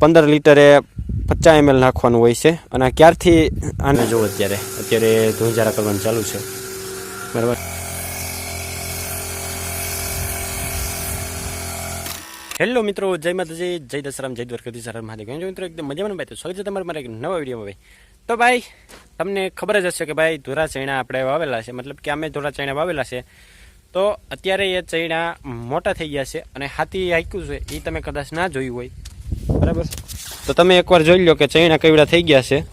પંદર લીટરે પચાસ એમએલ નાખવાનું હોય છે. અને આ ક્યારથી આને જો અત્યારે? અત્યારે ધુંજારા કરવાનું ચાલુ છે. બરાબર? હેલો મિત્રો, જય માતાજી, જય દશરામ, જય દ્વારકાધી સર મહાદેવ જો મિત્રો? એકદમ મજામાં ભાઈ? તો સ્વાગત છે તમારે મારા એક નવા વિડીયોમાં ભાઈ. તો ભાઈ, તમને ખબર જ હશે કે ભાઈ ધોરા ચૈણા આપણે વાવેલા છે. મતલબ કે અમે ધોરા ચૈણા વાવેલા છે. તો અત્યારે એ ચૈણા મોટા થઈ ગયા છે અને હાથી હાક્યું છે. એ તમે કદાચ ના જોયું હોય. બરાબર. તો તમે એકવાર જોઈ લો કે ચૈણા કેવડા થઈ ગયા છે.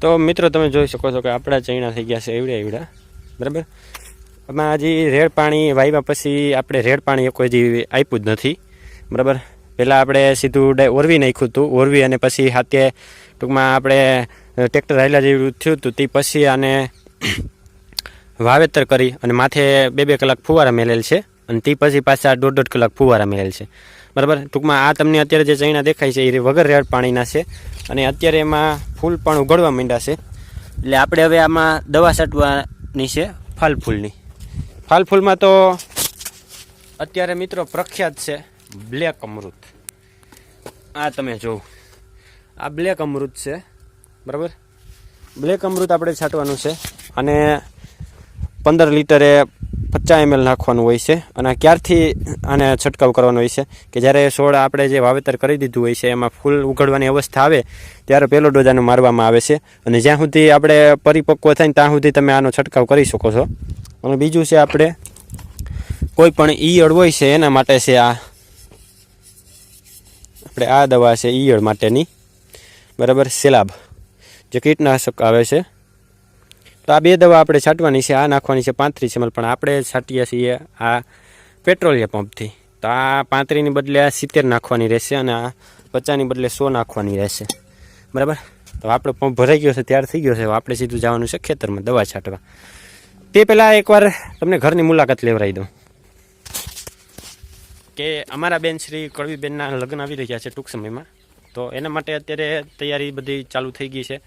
તો મિત્રો, તમે જોઈ શકો છો કે આપણા ચૈણા થઈ ગયા છે, એવડા એવડા. બરાબર? આમાં હજી રેડ પાણી વાવ્યા પછી આપણે રેડ પાણી કોઈ હજી આપ્યું જ નથી. બરાબર? પહેલાં આપણે સીધું ઓરવી નાખ્યું હતું, ઓરવી અને પછી હાથે ટૂંકમાં આપણે ટ્રેક્ટર હાલ્યા જેવું થયું હતું, તે પછી આને વાવેતર કરી અને માથે બે બે કલાક ફુવારા મેલેલ છે. અને તે પછી પાછા દોઢ દોઢ કલાક ફુવારા મેલેલ છે. બરાબર? ટૂંકમાં આ તમને અત્યારે જે ચૈણા દેખાય છે એ વગર રેડ પાણીના છે. અને અત્યારે એમાં ફૂલ પણ ઉગડવા માંડ્યા છે. એટલે આપણે હવે આમાં દવા છાંટવાની છે ફાલ ફૂલની. ફાલ તો અત્યારે મિત્રો પ્રખ્યાત છે બ્લેક અમૃત. આ તમે જોવો. આ બ્લેક અમૃત છે. બરાબર? બ્લેક અમૃત આપણે છાંટવાનું છે. અને પંદર લીટરે પચાસ એમએલ નાખવાનું હોય છે અને ક્યારથી આને છંટકાવ કરવાનો હોય છે કે જ્યારે છોડ આપણે જે વાવેતર કરી દીધું હોય છે, એમાં ફૂલ ઉઘડવાની અવસ્થા આવે, ત્યારે પહેલો ડોઝ મારવામાં આવે છે. અને જ્યાં સુધી આપણે પરિપક્વ થાય ત્યાં સુધી તમે આનો છંટકાવ કરી શકો છો. અને બીજું છે આપણે, કોઈ પણ ઈયળ હોય છે એના માટે છે આ, આપણે આ દવા છે ઈયળ માટેની. બરાબર, સેલાબ. જે કીટનાશક આવે છે. તો આ બે દવા આપણે છાંટવાની છે, આ નાખવાની છે, પાંત્રીસ એમએલ પણ આપણે છાંટીએ છીએ આ પેટ્રોલિયમ પંપથી તો આ પાંત્રીસની બદલે આ સિત્તેર નાખવાની રહેશે અને આ પચાસની બદલે સો નાખવાની રહેશે. બરાબર? તો આપણો પંપ ભરાઈ ગયો છે, તૈયાર થઈ ગયો છે આપણે સીધું જવાનું છે ખેતરમાં દવા છાંટવા. તે પહેલાં એકવાર તમને ઘરની મુલાકાત લેવરાઈ દઉં. કે અમારા બેન શ્રી કડવીબેનના લગ્ન આવી રહ્યા છે ટૂંક સમયમાં. તો એના માટે અત્યારે તૈયારી બધી ચાલુ થઈ ગઈ છે.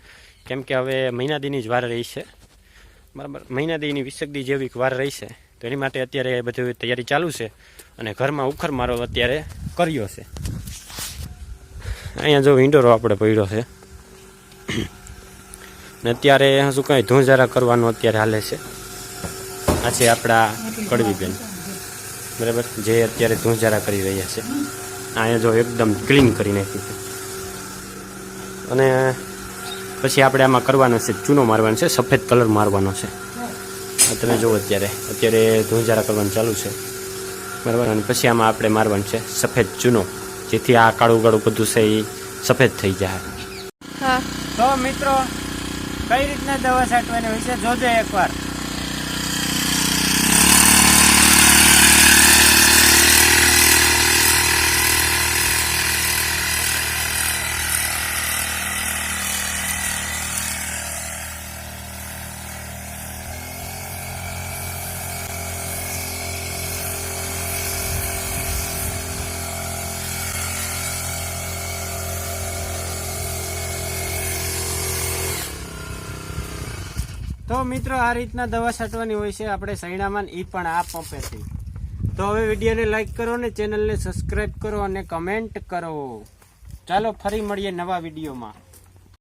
કેમ કે હવે મહિના દીની જ વાર રહી છે. બરાબર. મહિના દીની વીસક દી જેવી વાર રહી છે. તો એની માટે અત્યારે બધી તૈયારી ચાલુ છે અને ઘરમાં ઉખર મારો અત્યારે કર્યો છે. અહીંયા જો વિન્ડોરો આપણે પડ્યો છે. ને અત્યારે શું કાંઈ ધૂંઝારા કરવાનું અત્યારે હાલે છે. આ છે આપણા કડવીબેન. બરાબર? જે અત્યારે ધૂંઝારા કરી રહ્યા છે. અહીંયા જો એકદમ ક્લીન કરી નાખ્યું છે. અને પછી આપણે આમાં કરવાનો છે ચૂનો મારવાનો છે સફેદ કલર મારવાનો છે. તમે જુઓ અત્યારે. અત્યારે ધુંજારા કરવાનું ચાલુ છે. બરાબર અને પછી આમાં આપણે મારવાનું છે સફેદ ચૂનો. જેથી આ કાળું કાળું બધું છે એ સફેદ થઈ જાય. હા. તો મિત્રો કઈ રીતના દવા છાંટવાની હોય છે? જોજો એકવાર. તો મિત્રો, આ રીતના દવા છાંટવાની હોય છે. આપણે સૈણામાં એ પણ આ પંપેથી. તો હવે વિડીયોને લાઇક કરો ને ચેનલને સબસ્ક્રાઈબ કરો અને કમેન્ટ કરો. ચાલો ફરી મળીએ નવા વિડીયોમાં.